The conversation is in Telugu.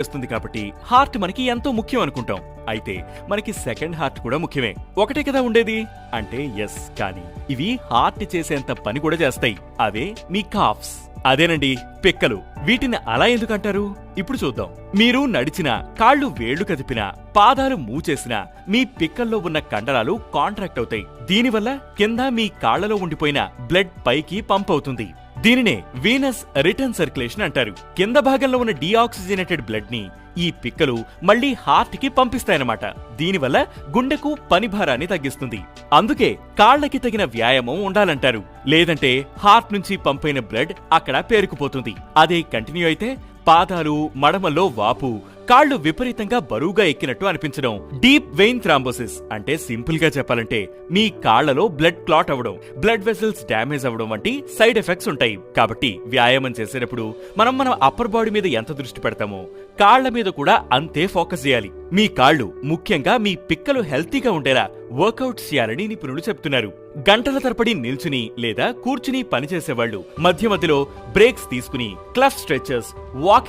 చేస్తుంది కాబట్టి హార్ట్ మనకి ఎంతో ముఖ్యం అనుకుంటాం. అయితే మనకి సెకండ్ హార్ట్ కూడా ముఖ్యమే. ఒకటే కదా ఉండేది? అంటే ఎస్ కానీ ఇవి హార్ట్ చేసేంత పని కూడా చేస్తాయి. అవే మీ కాఫ్స్ అదేనండి పిక్కలు. వీటిని అలా ఎందుకు అంటారు? ఇప్పుడు చూద్దాం. మీరు నడిచినా కాళ్ళు వేళ్ళు కదిపినా పాదాలు మూచేసినా మీ పిక్కల్లో ఉన్న కండరాలు కాంట్రాక్ట్ అవుతాయి. దీనివల్ల కింద మీ కాళ్ళలో ఉండిపోయిన బ్లడ్ పైకి పంప్ అవుతుంది. దీనినే వీనస్ రిటర్న్ సర్క్యులేషన్ అంటారు. కింద భాగంలో ఉన్న డీఆక్సిజనేటెడ్ బ్లడ్ని ఈ పిక్కలు మళ్ళీ హార్ట్కి పంపిస్తాయన్నమాట. దీనివల్ల గుండెకు పని భారాన్ని తగ్గిస్తుంది. అందుకే కాళ్ళకి తగిన వ్యాయామం ఉండాలంటారు. లేదంటే హార్ట్ నుంచి పంపైన బ్లడ్ అక్కడ పేరుకుపోతుంది. అదే కంటిన్యూ అయితే పాదాలు మడమల్లో వాపు కాళ్ళు విపరీతంగా బరువుగా ఎక్కినట్టు అనిపించడం. డీప్ వెయిన్ థ్రాంబోసిస్ అంటే సింపుల్గా చెప్పాలంటే మీ కాళ్ళలో బ్లడ్ క్లాట్ అవ్వడం బ్లడ్ వెసల్స్ డ్యామేజ్ అవ్వడం వంటి సైడ్ ఎఫెక్ట్స్ ఉంటాయి. కాబట్టి వ్యాయామం చేసేటప్పుడు మనం మన అప్పర్ బాడీ మీద ఎంత దృష్టి పెడతామో కాళ్ళ మీద కూడా అంతే ఫోకస్ చేయాలి. మీ కాళ్ళు ముఖ్యంగా మీ పిక్కలు హెల్తీగా ఉండేలా వర్కౌట్ చేయాలని నిపుణులు చెప్తున్నారు. గంటల తరపడి నిల్చుని లేదా కూర్చుని పనిచేసేవాళ్ళు మధ్య మధ్యలో బ్రేక్స్ తీసుకుని క్లఫ్ స్ట్రెచెస్ వాకింగ్